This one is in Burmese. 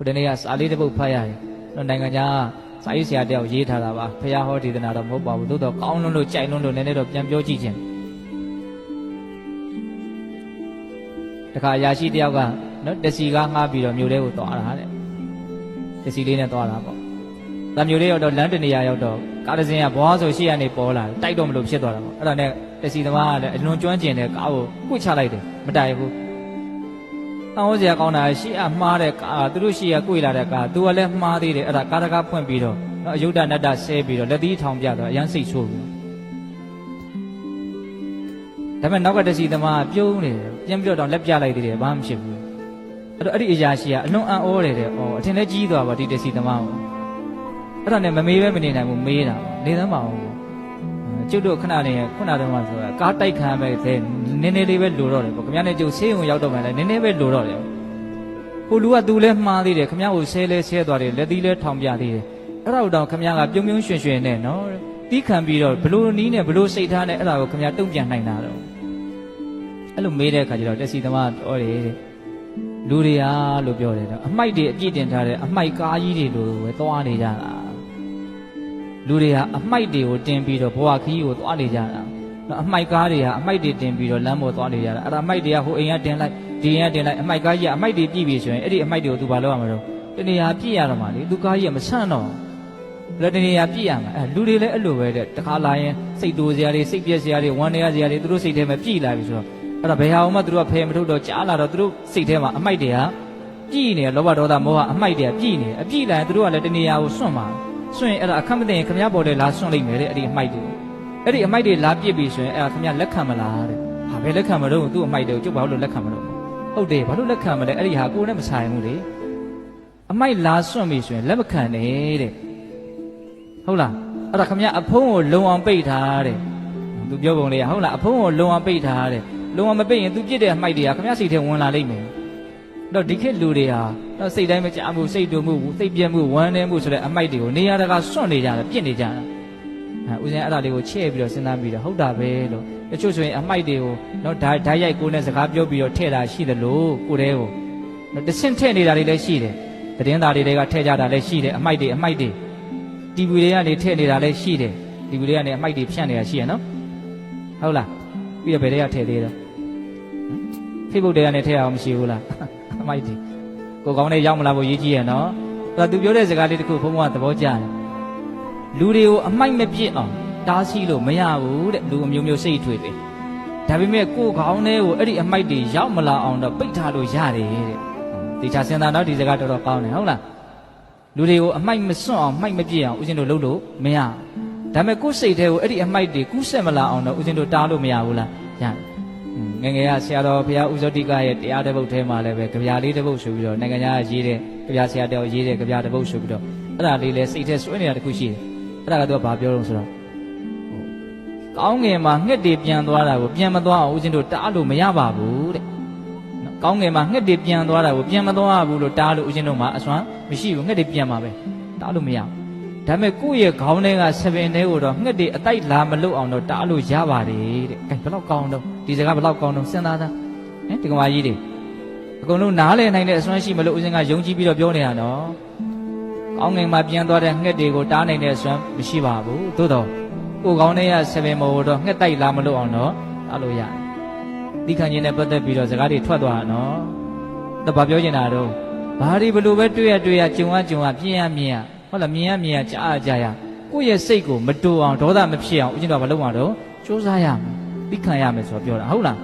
ခုတနေ့ကစာလေးတစ်ပုဒ်ဖတ်ရတယ်တော့နိုင်ငံခြားကစာရေးဆရာတယောက်ရေးထားတာပါဖះဟောဒေသနာတော့မဟုတ်ပါဘူးသို့တော့ကောင်းလွန်းလို့ကြိုက်လွန်းလို့နည်းနည်းတော့ပြန်ပြောကြည့်ခြင်းတခါအရာရှိတယောက်ကနော်တစီကားငှားပြီးတော့မြို့ထဲကိုသွားတာတဲ့တစီလေးနဲ့သွားတာပေါ့ဒါမြို့လေးရောက်တော့လမ်းတနေရာရောက်တော့ကားတစ်စင်းကဘွားဆိုရှေ့ကနေပေါ်လာတယ်တိုက်တော့မလို့ဖြစ်သွားတာပေါ့အဲ့ဒါနဲ့တစီသမားကလည်းအလွန်ကျွမ်းကျင်တဲ့ကားကိုကွချလိုက်တယ်မတိုက်ဘူး တောင်းစရာကောင်းတာရှေ့အမှားတဲ့ကာသူတို့ရှေ့ကကိုယ်လာတဲ့ကာသူကလည်းမှားသေးတယ်အဲ့ဒါကာတကားဖွင့်ပြီးတော့နော်အယုဒ္ဓနတ္တဆဲပြီးတော့လက်သီးထောင်ပြတော့အရန်စိတ်ဆိုးဘူးဒါပေမဲ့နောက်ကတစီသမားပြုံးနေတယ်ပြန်ပြီးတော့လက်ပြလိုက်သေးတယ်ဘာမှမဖြစ်ဘူးအဲ့တော့အဲ့ဒီအရာရှိကအလွန်အံ့ဩတယ်တဲ့ဩအထင်လည်းကြီးသွားပါဒီတစီသမားကိုအဲ့ဒါနဲ့မမေးပဲမနေနိုင်ဘူးမေးတာနေသမ်းပါအောင် ကျုပ်တို့ခဏလေးခုနတုန်းကဆိုတာကားတိုက်ခံမဲ့တဲ့နည်းနည်းလေးပဲလိုတော့တယ်ပေါ့ခင်ဗျားနဲ့ကျုပ်ဆေးရုံရောက်တော့မှလည်းနည်းနည်းပဲလိုတော့တယ်ကိုလူကသူလဲမှားသေးတယ်ခင်ဗျားကိုဆဲလဲဆဲသွားတယ်လက်သီးလဲထောင်ပြသေးတယ်အဲ့ဒါတော့ခင်ဗျားကပြုံပြုံရွှင်ရွှင်နဲ့နော်တီးခံပြီးတော့ဘလို့နီးနဲ့ဘလို့စိတ်ထားနဲ့အဲ့ဒါကိုခင်ဗျားတုံ့ပြန်နိုင်တာတော့အဲ့လိုမေးတဲ့အခါကျတော့တက်စီသမားတော်တယ်တဲ့လူတွေအားလို့ပြောတယ်တော့အမိုက်တွေအပြည့်တင်ထားတဲ့အမိုက်ကားကြီးတွေလိုပဲသွားနေကြတာ လူတွေဟာအမိုက်တွေကိုတင်ပြီးတော့ဘဝခီးကိုသွားနေကြတာနော်အမိုက်ကားတွေဟာအမိုက်တွေတင်ပြီးတော့လမ်းပေါ်သွားနေကြတာအဲ့ဒါအမိုက်တွေကဟိုအိမ်ကတင်လိုက်ဒီအိမ်ကတင်လိုက်အမိုက်ကားကြီးကအမိုက်တွေပြည့်ပြီဆိုရင်အဲ့ဒီအမိုက်တွေကိုသူဘာလုပ်ရမလို့တနေရာပြည့်ရတော့မှလေသူကားကြီးကမဆန့်တော့လည်းတနေရာပြည့်ရမှာအဲလူတွေလည်းအဲ့လိုပဲတဲ့တခါလာရင်စိတ်တိုးစရာတွေစိတ်ပြက်စရာတွေဝမ်းနေရစရာတွေသူတို့စိတ်ထဲမှာပြည့်လာပြီဆိုတော့အဲ့ဒါဘယ်ဟာမှသူတို့ကဖယ်မထုတ်တော့ကြားလာတော့သူတို့စိတ်ထဲမှာအမိုက်တွေကပြည့်နေလောဘဒေါသမောဟအမိုက်တွေကပြည့်နေအပြည့်လာရင်သူတို့ကလည်းတနေရာကိုစွန့်မှာ စွန့်ရင်အဲ့ဒါအခက်မသိရင်ခမည်းပေါ်တယ်လာစွန့်လိုက်မယ်တဲ့အဲ့ဒီအမိုက်တွေအဲ့ဒီအမိုက်တွေလာပြစ်ပြီဆိုရင်အဲ့ဒါခင်ဗျလက်ခံမလားတဲ့ဟာပဲလက်ခံမလို့သူ့အမိုက်တွေကိုကျုပ်ဘာလို့လက်ခံမလို့ဟုတ်တယ်ဘာလို့လက်ခံမလဲအဲ့ဒီဟာကိုယ်နဲ့မဆိုင်ဘူးလေအမိုက်လာစွန့်ပြီဆိုရင်လက်မခံနဲ့တဲ့ဟုတ်လားအဲ့ဒါခင်ဗျအဖုံးကိုလုံအောင်ပိတ်ထားတဲ့သူပြောပုံလေးကဟုတ်လားအဖုံးကိုလုံအောင်ပိတ်ထားတဲ့လုံအောင်မပိတ်ရင်သူပြစ်တဲ့အမိုက်တွေကခင်ဗျစိတ်ထဲဝင်လာလိမ့်မယ် တော့ဒီခေတ်လူတွေဟာတော့စိတ်တိုင်းမကြမှုစိတ်တူမှုစိတ်ပြက်မှုဝမ်းနည်းမှုဆိုတဲ့အမိုက်တွေကိုနေရာတကာစွန့်နေကြတယ်ပြစ်နေကြတာအဲဦးဇင်းအဲ့ဒါလေးကိုချဲ့ပြီးတော့စဉ်းစားပြီးတော့ဟုတ်တာပဲလို့တချို့ဆိုရင်အမိုက်တွေကိုနော်ဓာတ်ဓာတ်ရိုက်ကိုယ်နဲ့စကားပြောပြီးတော့ထည့်တာရှိတယ်လို့ကိုယ်တည်းကိုနော်တဆင့်ထည့်နေတာတွေလည်းရှိတယ်သတင်းသားတွေကထည့်ကြတာလည်းရှိတယ်အမိုက်တွေအမိုက်တွေတီဗီတွေကနေထည့်နေတာလည်းရှိတယ်တီဗီတွေကနေအမိုက်တွေဖြန့်နေတာရှိရနော်ဟုတ်လားပြီးတော့ဘယ်တွေကထည့်သေးတော့ဖေ့ဘုတ်တွေကနေထည့်အောင်မရှိဘူးလားအ မိုက်တွေကိုကောင်းနဲ့ရောက်မလာဖို့ရေးကြည့်ရနော်အဲ့ဒါသူပြောတဲ့စကားလေးတစ်ခုဘုံဘုံကသဘောကျတယ်လူတွေကိုအမိုက်မပြစ်အောင်တားဆီးလို့မရဘူးတဲ့လူအမျိုးမျိုးစိတ်ထွေတယ်ဒါပေမဲ့ကိုယ်ခေါင်းထဲကိုအဲ့ဒီအမိုက်တွေရောက်မလာအောင်တော့ပိတ်ထားလို့ရတယ်တဲ့တေချာစင်တာတော့ဒီစကားတော်တော်ကောင်းတယ်ဟုတ်လားလူတွေကိုအမိုက်မစွန့်အောင်မိုက်မပြစ်အောင်ဦးဇင်းတို့လုပ်လို့မရဒါပေမဲ့ကိုယ်စိတ်ထဲကိုအဲ့ဒီအမိုက်တွေကူးဆက်မလာအောင်တော့ဦးဇင်းတို့တားလို့မရဘူးလားရတယ် ငယ်ငယ်ကဆရာတော်ဘုရားဥဇောတိကရဲ့တရားတစ်ပုဒ်ထဲမှာလည်းပဲကြပြလေးတစ်ပုဒ်ဆိုပြီးတော့နိုင်ငံသားရေးတဲ့ကြပြဆရာတယောက်ရေးတဲ့ကြပြတစ်ပုဒ်ဆိုပြီးတော့အဲ့ဒါလေးလည်းစိတ်ထဲဆွဲနေတာတစ်ခုရှိတယ်အဲ့ဒါကတော့ဘာပြောလို့ဆိုတော့ကောင်းငင်မှာငှက်တွေပြန်သွားတာကိုပြန်မသွားအောင်ဦးဇင်းတို့တားလို့မရပါဘူးတဲ့နော်ကောင်းငင်မှာငှက်တွေပြန်သွားတာကိုပြန်မသွားဘူးလို့တားလို့ဦးဇင်းတို့မှာအစွမ်းမရှိဘူးငှက်တွေပြန်มาပဲတားလို့မရဘူး ဒါပေမဲ့ကိုယ့်ရဲ့ခေါင်းထဲကဆပင်ထဲကိုတော့ငှက်တွေအတိုက်လာမလုအောင်တော့တားလို့ရပါတယ်တဲ့အဲဘယ်တော့ကောင်းတော့ဒီစကားဘယ်တော့ကောင်းတော့စဉ်းစားသားဟင်ဒီကမာကြီးတွေအကုန်လုံးနားလည်နိုင်တဲ့အစွမ်းရှိမလို့ဦးဇင်းကယုံကြည်ပြီးတော့ပြောနေတာနော်ကောင်းငင်မှာပြန်သွားတဲ့ငှက်တွေကိုတားနိုင်တဲ့စွမ်းမရှိပါဘူးသို့တော့ကိုယ်ကောင်းတဲ့ရဆပင်မောတော့ငှက်တိုက်လာမလို့အောင်တော့တားလို့ရတယ်ဒီခံခြင်းနဲ့ပတ်သက်ပြီးတော့စကားတွေထွက်သွားတာနော်တော့ဘာပြောချင်တာတော့ဘာဒီဘလို့ပဲတွေ့ရတွေ့ရကြုံရကြုံရပြင်းရမြင်ရ ဟုတ်လားမြင်ရမြင်ရကြားရကြားရကိုယ့်ရဲ့စိတ်ကိုမတူအောင်ဒေါသမဖြစ်အောင်ဦးဇင်းတော်ကမလုပ်အောင်တော့စူးစမ်းရမယ်သိခံရမယ်ဆိုတော့ပြောတာဟုတ်လား